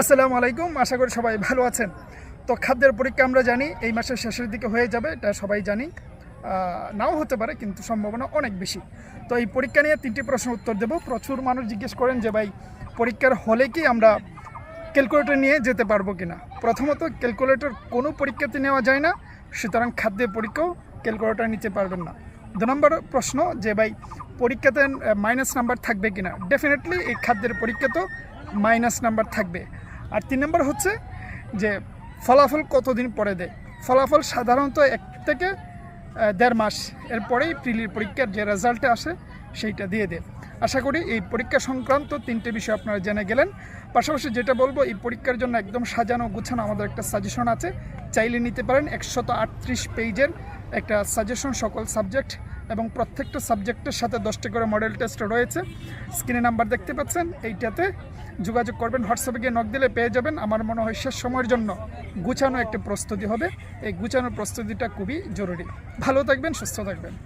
আসসালামু আলাইকুম, আশা করি সবাই ভালো আছেন। তো খাদ্যের পরীক্ষা আমরা জানি, এই মাসের শেষের দিকে হয়ে যাবে, এটা সবাই জানি। নাও হতে পারে, কিন্তু সম্ভাবনা অনেক বেশি। তো এই পরীক্ষা নিয়ে তিনটি প্রশ্ন উত্তর দেব। প্রচুর মানুষ জিজ্ঞেস করেন যে, ভাই, পরীক্ষার হলে কি আমরা ক্যালকুলেটর নিয়ে যেতে পারব কিনা? প্রথমত, ক্যালকুলেটর কোনো পরীক্ষাতে নেওয়া যায় না, সুতরাং খাদ্যের পরীক্ষাও ক্যালকুলেটর নিতে পারবেন না। দু নম্বর প্রশ্ন যে, ভাই, পরীক্ষাতে মাইনাস নাম্বার থাকবে কিনা? ডেফিনেটলি এই খাদ্যের পরীক্ষাতেও মাইনাস নাম্বার থাকবে। আর তিন নম্বর হচ্ছে যে ফলাফল কতদিন পরে দেয়? ফলাফল সাধারণত এক থেকে দেড় মাস এরপরেই প্রিলির পরীক্ষার যে রেজাল্টে আসে সেইটা দিয়ে দেয়। আশা করি এই পরীক্ষা সংক্রান্ত তিনটে বিষয় আপনারা জেনে গেলেন। পাশাপাশি যেটা বলব, এই পরীক্ষার জন্য একদম সাজানো গুছানো আমাদের একটা সাজেশন আছে। চাইলে নিতে পারেন একশত আটত্রিশ পেজের একটা সাজেশন সকল সাবজেক্ট এবং প্রত্যেকটা সাবজেক্টের সাথে দশটি করে মডেল টেস্ট রয়েছে। স্ক্রিনে নাম্বার দেখতে পাচ্ছেন, এইটাতে যোগাযোগ করবেন, হোয়াটসঅ্যাপে গিয়ে নক দিলে পেয়ে যাবেন। আমার মনে হয় শেষ সময়ের জন্য গুছানো একটা প্রস্তুতি হবে। এই গুছানোর প্রস্তুতিটা খুবই জরুরি। ভালো থাকবেন, সুস্থ থাকবেন।